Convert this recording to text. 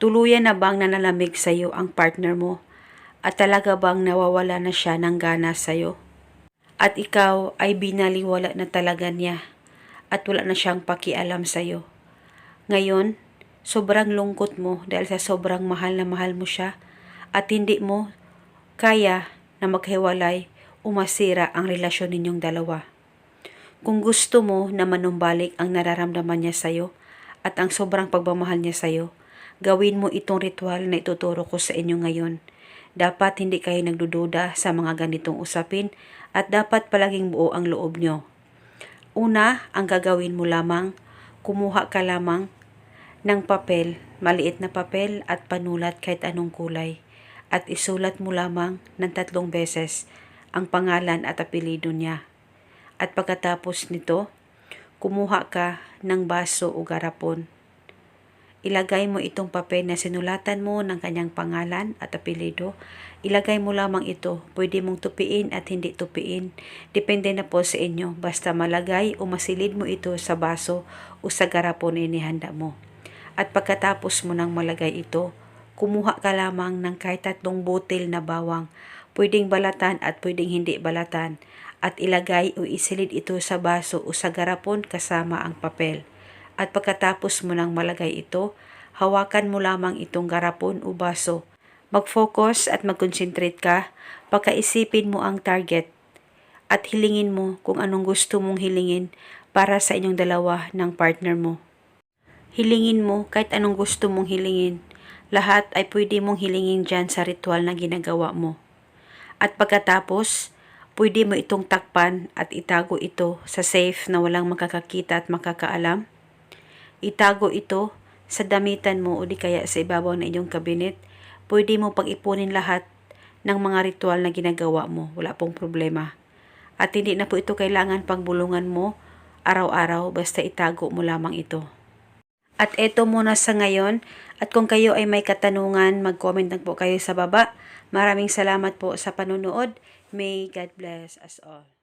Tuluyan na bang nanalamig sa'yo ang partner mo? At talaga bang nawawala na siya ng gana sa'yo? At ikaw ay binaliwala na talaga niya at wala na siyang pakialam sa'yo. Ngayon, sobrang lungkot mo dahil sa sobrang mahal na mahal mo siya at hindi mo kaya na maghiwalay o masira ang relasyon ninyong dalawa. Kung gusto mo na manumbalik ang nararamdaman niya sa'yo at ang sobrang pagmamahal niya sa'yo, gawin mo itong ritual na ituturo ko sa inyo ngayon. Dapat hindi kayo nagdududa sa mga ganitong usapin at dapat palaging buo ang loob nyo. Una, ang gagawin mo lamang, kumuha ka lamang ng papel, maliit na papel at panulat kahit anong kulay at isulat mo lamang ng tatlong beses ang pangalan at apelido niya. At pagkatapos nito, kumuha ka ng baso o garapon. Ilagay mo itong papel na sinulatan mo ng kanyang pangalan at apelido. Ilagay mo lamang ito. Pwede mong tupiin at hindi tupiin. Depende na po sa inyo. Basta malagay o masilid mo ito sa baso o sa garapon na inihanda mo. At pagkatapos mo nang malagay ito, kumuha ka lamang ng kahit tatlong butil na bawang. Pwedeng balatan at pwedeng hindi balatan. At ilagay o isilid ito sa baso o sa garapon kasama ang papel. At pagkatapos mo nang malagay ito, hawakan mo lamang itong garapon o baso. Mag-focus at mag-concentrate ka, pagkaisipin mo ang target at hilingin mo kung anong gusto mong hilingin para sa inyong dalawa ng partner mo. Hilingin mo kahit anong gusto mong hilingin. Lahat ay pwede mong hilingin dyan sa ritual na ginagawa mo. At pagkatapos, pwede mo itong takpan at itago ito sa safe na walang makakakita at makakaalam. Itago ito sa damitan mo o di kaya sa ibabaw ng inyong kabinet. Pwede mo pag-ipunin lahat ng mga ritual na ginagawa mo. Wala pong problema. At hindi na po ito kailangan pagbulungan mo araw-araw basta itago mo lamang ito. At eto muna sa ngayon. At kung kayo ay may katanungan, mag-comment lang po kayo sa baba. Maraming salamat po sa panunood. May God bless us all.